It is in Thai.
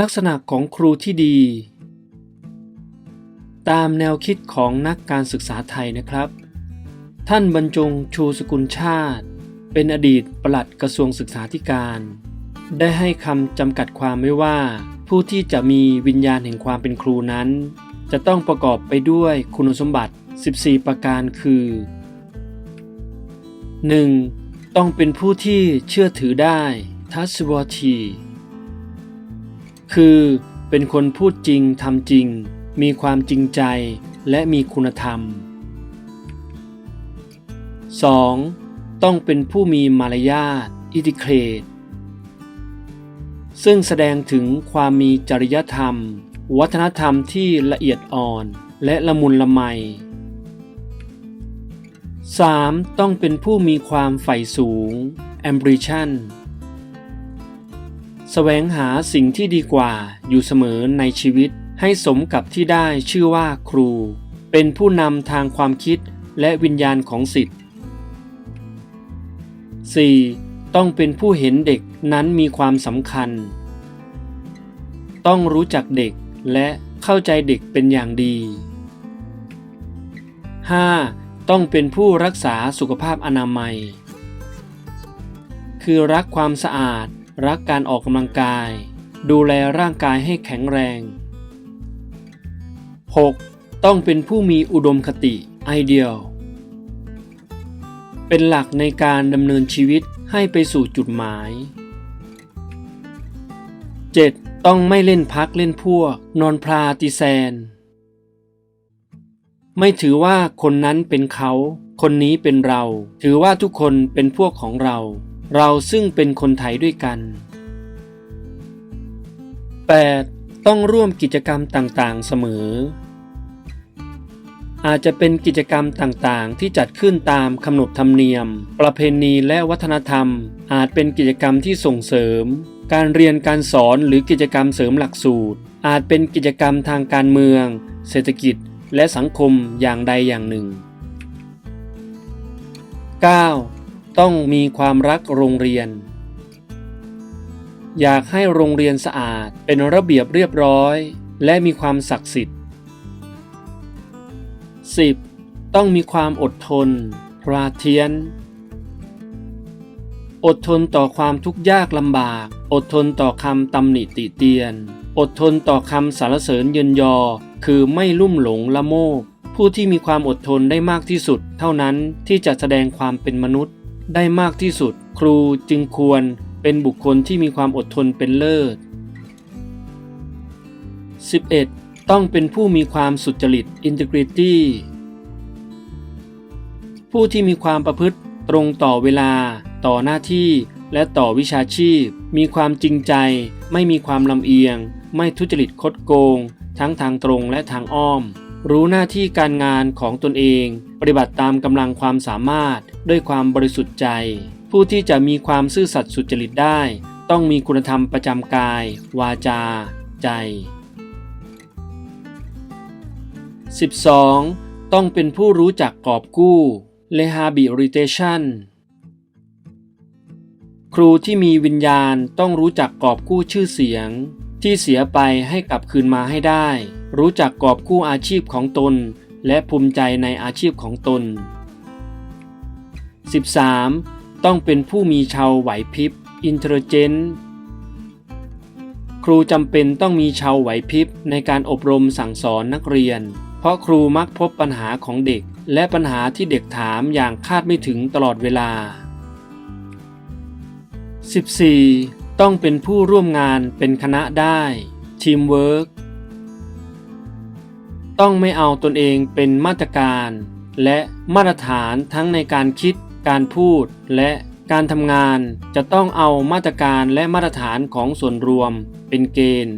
ลักษณะของครูที่ดี ตามแนวคิดของนักการศึกษาไทยนะครับ ท่านบรรจงชูสกุลชาติ เป็นอดีตปลัดกระทรวงศึกษาธิการ ได้ให้คำจำกัดความไว้ว่า ผู้ที่จะมีวิญญาณแห่งความเป็นครูนั้น จะต้องประกอบไปด้วยคุณสมบัติ 14 ประการคือ 1. ต้องเป็นผู้ที่เชื่อถือได้ trustworthy คือเป็นคนพูดจริงทำจริง มีความจริงใจและมีคุณธรรม 2. ต้องเป็นผู้มีมารยาทอิติเครตซึ่งแสดงถึงความมีจริยธรรม วัฒนธรรมที่ละเอียดอ่อนและละมุนละไม 3. ต้องเป็นผู้มีความใฝ่สูง ambition สวงหาสิ่งที่ดีกว่าอยู่เสมอในชีวิต ให้สมกับที่ได้ชื่อว่าครู เป็นผู้นำทางความคิดและวิญญาณของสิทธิ์ 4. ต้องเป็นผู้เห็นเด็กนั้นมีความสำคัญ ต้องรู้จักเด็กและเข้าใจเด็กเป็นอย่างดี 5. ต้องเป็นผู้รักษาสุขภาพอนามัย คือรักความสะอาด รักการออกกำลังกาย ดูแลร่างกายให้แข็งแรง 6. ต้องเป็นผู้มีอุดมคติไอเดียลเป็นหลักในการดำเนินชีวิตให้ไปสู่จุดหมาย 7. ต้องไม่เล่นพักเล่นพวก นอนพลาติแซน ไม่ถือว่าคนนั้นเป็นเขา คนนี้เป็นเรา ถือว่าทุกคนเป็นพวกของเรา เราซึ่งเป็นคนไทยด้วยกัน 8. ต้องร่วมกิจกรรมต่างๆเสมอ อาจจะเป็นกิจกรรมต่างๆ ที่จัดขึ้นตามขนบธรรมเนียม ประเพณีและวัฒนธรรม อาจเป็นกิจกรรมที่ส่งเสริม การเรียนการสอนหรือกิจกรรมเสริมหลักสูตร อาจเป็นกิจกรรมทางการเมือง เศรษฐกิจ และสังคมอย่างใดอย่างหนึ่ง 9. ต้องมีความรักโรงเรียน อยากให้โรงเรียนสะอาดเป็นระเบียบเรียบร้อย และมีความศักดิ์สิทธิ์ 10. ต้องมีความอดทนพราเทียน อดทนต่อความทุกข์ยากลำบาก อดทนต่อคำตำหนิติเตียน อดทนต่อคำสรรเสริญเยินยอ คือไม่ลุ่มหลงละโมบผู้ที่มีความอดทนได้มากที่สุด เท่านั้นที่จะแสดงความเป็นมนุษย์ ได้มากที่สุด ครูจึงควรเป็นบุคคลที่มีความอดทนเป็นเลิศ 11. ต้องเป็นผู้มีความสุจริต integrity ผู้ที่มีความประพฤติตรงต่อเวลา ต่อหน้าที่ และต่อวิชาชีพ มีความจริงใจ ไม่มีความลำเอียง ไม่ทุจริตคดโกง ทั้งทางตรงและทางอ้อม รู้หน้าที่การงานของตนเอง ปฏิบัติตามกำลังความสามารถ ด้วยความบริสุทธิ์ใจ ผู้ที่จะมีความซื่อสัตย์สุจริตได้ ต้องมีคุณธรรมประจำกาย วาจา ใจ 12. ต้องเป็นผู้รู้จักกอบกู้ rehabilitation ครูที่มีวิญญาณต้องรู้จักกอบกู้ชื่อเสียง ที่เสียไปให้กลับคืนมาให้ได้ รู้จักกอบกู้อาชีพของตน และภูมิใจในอาชีพของตน 13. ต้องเป็นผู้มีชาวไหวพริบ intelligent ครูจำเป็นต้องมีชาวไหวพริบในการอบรมสั่งสอนนักเรียน เพราะครูมักพบปัญหาของเด็ก และปัญหาที่เด็กถามอย่างคาดไม่ถึงตลอดเวลา 14. ต้องเป็นผู้ร่วมงานเป็นคณะได้ Teamwork ต้องไม่เอาตนเองเป็นมาตรการ และมาตรฐานทั้งในการคิด การพูด และการทำงาน จะต้องเอามาตรการและมาตรฐานของส่วนรวมเป็นเกณฑ์